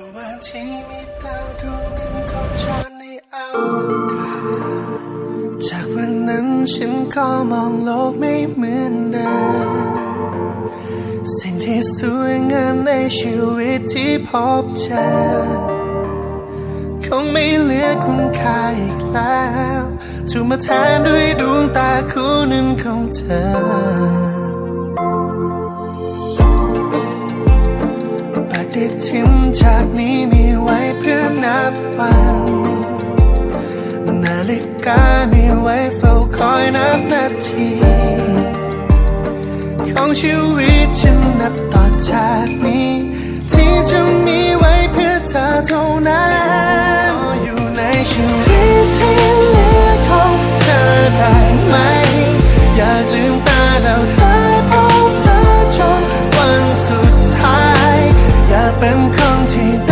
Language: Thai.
ระหว่างที่มีดาวดวงหนึ่งโคจรในอวกาศจากวันนั้นฉันก็มองโลกไม่เหมือนเดิมสิ่งที่สวยงามในชีวิตที่พบเจอคงไม่เหลือคุณค่าอีกแล้วถูกมาแทนด้วยดวงตาคู่หนึ่งของเธอ ปฏิทินจากนี้มีไว้เพื่อนับวัน นาฬิกามีไว้เฝ้าคอยนับนาทีของชีวิตฉันนับต่อจากนี้ ที่จะมีไว้เพื่อเธอเท่านั้น บเธ